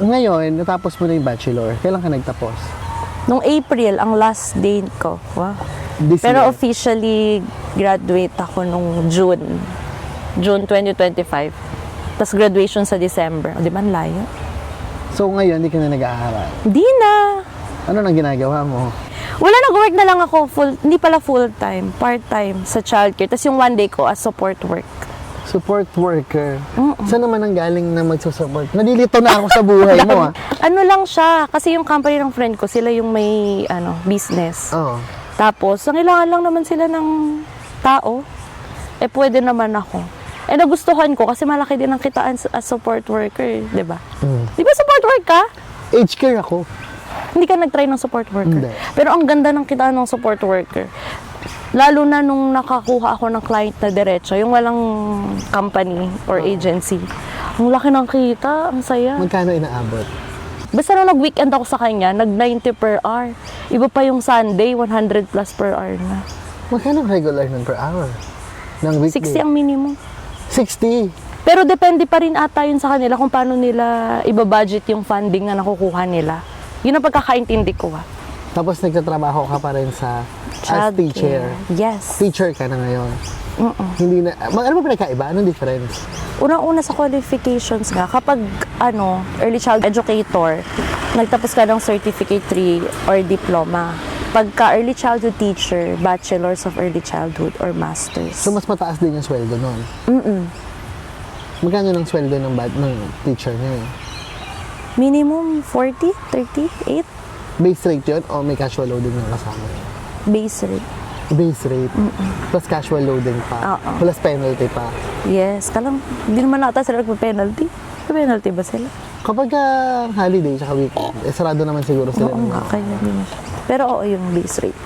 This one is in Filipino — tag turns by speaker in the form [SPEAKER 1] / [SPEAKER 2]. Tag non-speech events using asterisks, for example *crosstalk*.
[SPEAKER 1] Ngayon, natapos mo na yung bachelor. Kailan ka nagtapos?
[SPEAKER 2] Nung April, ang last day ko. Wow.
[SPEAKER 1] This
[SPEAKER 2] Pero
[SPEAKER 1] year.
[SPEAKER 2] officially, graduate ako nung June. June 2025. Tapos graduation sa December. O, di ba, ang layo?
[SPEAKER 1] So ngayon, hindi ka na nag-aaral.
[SPEAKER 2] Di na.
[SPEAKER 1] Ano nang ginagawa mo?
[SPEAKER 2] Wala, nag-work na lang ako full, hindi pala full-time, part-time sa childcare. Tapos yung one day ko as support work.
[SPEAKER 1] Support worker. Saan naman ang galing na magsusupport? Nalilito na ako sa buhay mo ah. *laughs*
[SPEAKER 2] Ano lang siya, kasi yung company ng friend ko, sila yung may ano, business.
[SPEAKER 1] Oo.
[SPEAKER 2] Tapos, nangailangan lang naman sila ng tao. Eh, pwede naman ako. Eh, nagustuhan ko kasi malaki din ang kitaan sa- as support worker, di ba?
[SPEAKER 1] Mm.
[SPEAKER 2] Di ba support work ka?
[SPEAKER 1] Age care ako.
[SPEAKER 2] Hindi ka nag-try ng support worker.
[SPEAKER 1] Hindi.
[SPEAKER 2] Pero ang ganda ng kitaan ng support worker. Lalo na nung nakakuha ako ng client na diretso, yung walang company or agency. Ang laki ng kita, ang saya.
[SPEAKER 1] Magkano inaabot?
[SPEAKER 2] Basta nung nag-weekend ako sa kanya, nag-90 per hour. Iba pa yung Sunday, 100 plus per hour na.
[SPEAKER 1] Magkano regular nun per hour? Ng weekday?
[SPEAKER 2] 60 ang minimum.
[SPEAKER 1] 60.
[SPEAKER 2] Pero depende pa rin ata yun sa kanila kung paano nila ibabudget yung funding na nakukuha nila. Yun ang pagkakaintindi ko ah.
[SPEAKER 1] Tapos nagtatrabaho ka pa rin sa as teacher.
[SPEAKER 2] Childcare. Yes.
[SPEAKER 1] Teacher ka na ngayon. Hindi na, ma- ano ba pinagkaiba? Anong difference?
[SPEAKER 2] Unang-una sa qualifications nga, kapag ano, early child educator, nagtapos ka ng certificate 3 or diploma. Pagka early childhood teacher, bachelors of early childhood or masters.
[SPEAKER 1] So mas mataas din yung sweldo nun.
[SPEAKER 2] Mm-mm.
[SPEAKER 1] Magkano ng sweldo ng, bad, ng teacher ngayon?
[SPEAKER 2] Minimum 40, 38
[SPEAKER 1] Base rate yun o may casual loading na kasama?
[SPEAKER 2] base rate.
[SPEAKER 1] Base rate. Plus casual loading pa.
[SPEAKER 2] Oo.
[SPEAKER 1] Plus penalty pa.
[SPEAKER 2] Yes, kalang hindi naman ata sila nagpa-penalty. May-penalty ba sila?
[SPEAKER 1] Kapag ah, holiday sa weekend, eh, sarado naman siguro sila.
[SPEAKER 2] Oo
[SPEAKER 1] ng-
[SPEAKER 2] nga, kaya. Pero oo yung base rate.